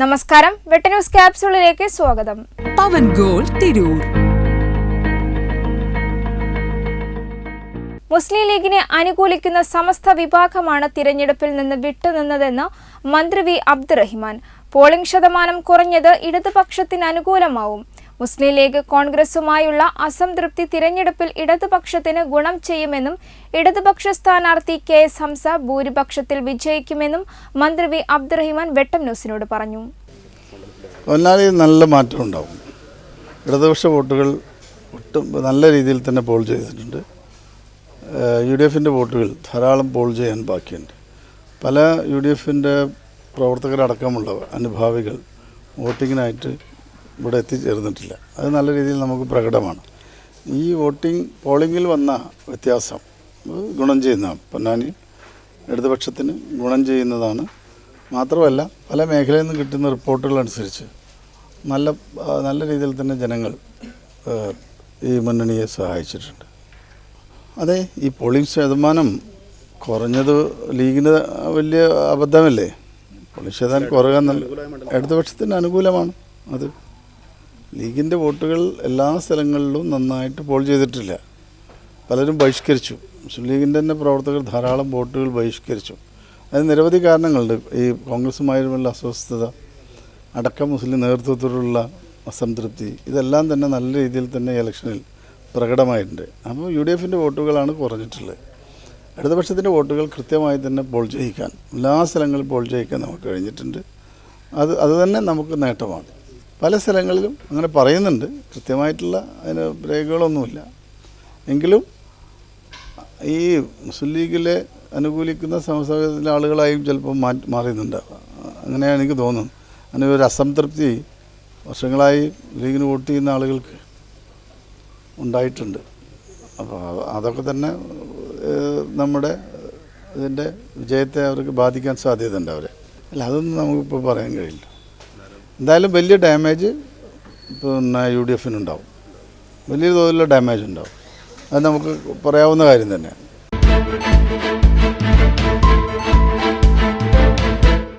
നമസ്കാരം. വെട്ട ന്യൂസ് ക്യാപ്സൂളിലേക്ക് സ്വാഗതം. പവൻ ഗോൾ തിരൂർ. മുസ്ലിം ലീഗിനെ അനുകൂലിക്കുന്ന സമസ്ത വിഭാഗമാണ് തിരഞ്ഞെടുപ്പിൽ നിന്ന് വിട്ടുനിന്നതെന്ന് മന്ത്രി വി അബ്ദുറഹിമാൻ. പോളിംഗ് ശതമാനം കുറഞ്ഞത് ഇടതുപക്ഷത്തിന് അനുകൂലമാവും. മുസ്ലിം ലീഗ് കോൺഗ്രസുമായുള്ള അസംതൃപ്തി തിരഞ്ഞെടുപ്പിൽ ഇടതുപക്ഷത്തിന് ഗുണം ചെയ്യുമെന്നും ഇടതുപക്ഷ സ്ഥാനാർത്ഥി കെ എസ് ഹംസ ഭൂരിപക്ഷത്തിൽ വിജയിക്കുമെന്നും മന്ത്രി വി അബ്ദുറഹിമാൻ വെട്ടം ന്യൂസിനോട് പറഞ്ഞു. നല്ല മാറ്റം ഉണ്ടാവും. ഇടതുപക്ഷ വോട്ടുകൾ ഒട്ടും നല്ല രീതിയിൽ തന്നെ പോൾ ചെയ്തിട്ടുണ്ട്. യു ഡി എഫിന്റെ വോട്ടുകൾ ധാരാളം പോൾ ചെയ്യാൻ ബാക്കിയുണ്ട്. പല യു ഡി എഫിന്റെ പ്രവർത്തകരടക്കമുള്ളവർ അനുഭാവികൾ വോട്ടിങ്ങിനായിട്ട് ഇവിടെ എത്തിച്ചേർന്നിട്ടില്ല. അത് നല്ല രീതിയിൽ നമുക്ക് പ്രകടമാണ്. ഈ വോട്ടിംഗ് പോളിങ്ങിൽ വന്ന വ്യത്യാസം ഗുണം ചെയ്യുന്നതാണ്. പൊന്നാനി ഇടതുപക്ഷത്തിന് ഗുണം ചെയ്യുന്നതാണ്. മാത്രമല്ല പല മേഖലയിൽ നിന്ന് കിട്ടുന്ന റിപ്പോർട്ടുകൾ അനുസരിച്ച് നല്ല നല്ല രീതിയിൽ തന്നെ ജനങ്ങൾ ഈ മുന്നണിയെ സഹായിച്ചിട്ടുണ്ട്. അതെ ഈ പോളിംഗ് ശതമാനം കുറഞ്ഞത് ലീഗിന് വലിയ അബദ്ധമല്ലേ? പോളിംഗ് ശതമാനം കുറയുക ഇടതുപക്ഷത്തിന് അനുകൂലമാണ്. അത് ലീഗിന്റെ വോട്ടുകൾ എല്ലാ സ്ഥലങ്ങളിലും നന്നായിട്ട് പോൾ ചെയ്തിട്ടില്ല. പലരും ബഹിഷ്കരിച്ചു. മുസ്ലിം ലീഗിന്റെ തന്നെ പ്രവർത്തകർ ധാരാളം വോട്ടുകൾ ബഹിഷ്കരിച്ചു. അതിന് നിരവധി കാരണങ്ങളുണ്ട്. ഈ കോൺഗ്രസുമായുള്ള അസ്വസ്ഥത അടക്കം മുസ്ലിം നേതൃത്വത്തോടുള്ള അസംതൃപ്തി ഇതെല്ലാം തന്നെ നല്ല രീതിയിൽ തന്നെ ഇലക്ഷനിൽ പ്രകടമായിട്ടുണ്ട്. അപ്പോൾ യു ഡി എഫിന്റെ വോട്ടുകളാണ് കുറഞ്ഞിട്ടുള്ളത്. ഇടതുപക്ഷത്തിന്റെ വോട്ടുകൾ കൃത്യമായി തന്നെ പോൾ ചെയ്യിക്കാൻ എല്ലാ സ്ഥലങ്ങളിലും പോൾ ചെയ്യിക്കാൻ നമുക്ക് കഴിഞ്ഞിട്ടുണ്ട്. അത് അത് തന്നെ നമുക്ക് നേട്ടമാണ്. പല സ്ഥലങ്ങളിലും അങ്ങനെ പറയുന്നുണ്ട്. കൃത്യമായിട്ടുള്ള അതിന് രേഖകളൊന്നുമില്ല. എങ്കിലും ഈ മുസ്ലിം ലീഗിലെ അനുകൂലിക്കുന്ന സംസ്ഥാനത്തിലെ ആളുകളായും ചിലപ്പോൾ മാറ്റി മാറിയുന്നുണ്ടാവുക അങ്ങനെയാണ് എനിക്ക് തോന്നുന്നത്. അങ്ങനെ ഒരു അസംതൃപ്തി വർഷങ്ങളായി ലീഗിന് വോട്ട് ചെയ്യുന്ന ആളുകൾക്ക് ഉണ്ടായിട്ടുണ്ട്. അപ്പോൾ അതൊക്കെ തന്നെ നമ്മുടെ ഇതിന്റെ വിജയത്തെ അവർക്ക് ബാധിക്കാൻ സാധ്യതയുണ്ട് അവരെ. അല്ല അതൊന്നും നമുക്കിപ്പോൾ പറയാൻ കഴിയില്ല. എന്തായാലും വലിയ ഡാമേജ് പിന്നെ യു ഡി എഫിനുണ്ടാവും വലിയ തോതിലുള്ള ഡാമേജ് ഉണ്ടാവും. അത് നമുക്ക് പറയാവുന്ന കാര്യം തന്നെയാണ്.